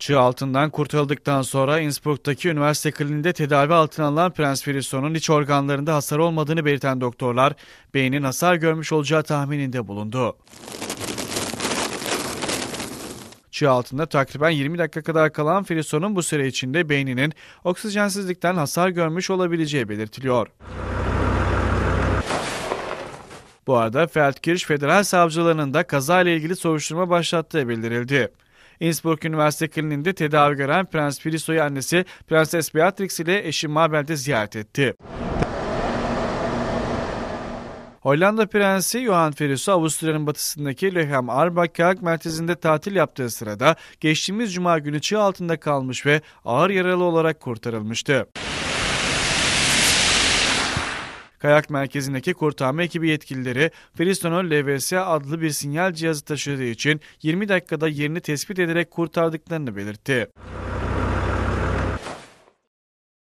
Çığ altından kurtarıldıktan sonra Innsbruck'taki üniversite kliniğinde tedavi altına alınan Prens Frisson'un iç organlarında hasar olmadığını belirten doktorlar, beynin hasar görmüş olacağı tahmininde bulundu. Çığ altında takriben 20 dakika kadar kalan Frisson'un bu süre içinde beyninin oksijensizlikten hasar görmüş olabileceği belirtiliyor. Bu arada Feldkirch Federal Savcılığının da kazayla ilgili soruşturma başlattığı bildirildi. Innsbruck Üniversite Kliniğinde tedavi gören Prens Friso'yu annesi Prenses Beatrix ile eşi Mabel'de ziyaret etti. Hollanda Prensi Johan Friso, Avusturya'nın batısındaki Lochem Arbakak merkezinde tatil yaptığı sırada geçtiğimiz cuma günü çığ altında kalmış ve ağır yaralı olarak kurtarılmıştı. Kayak merkezindeki kurtarma ekibi yetkilileri Friston'un LVS adlı bir sinyal cihazı taşıdığı için 20 dakikada yerini tespit ederek kurtardıklarını belirtti.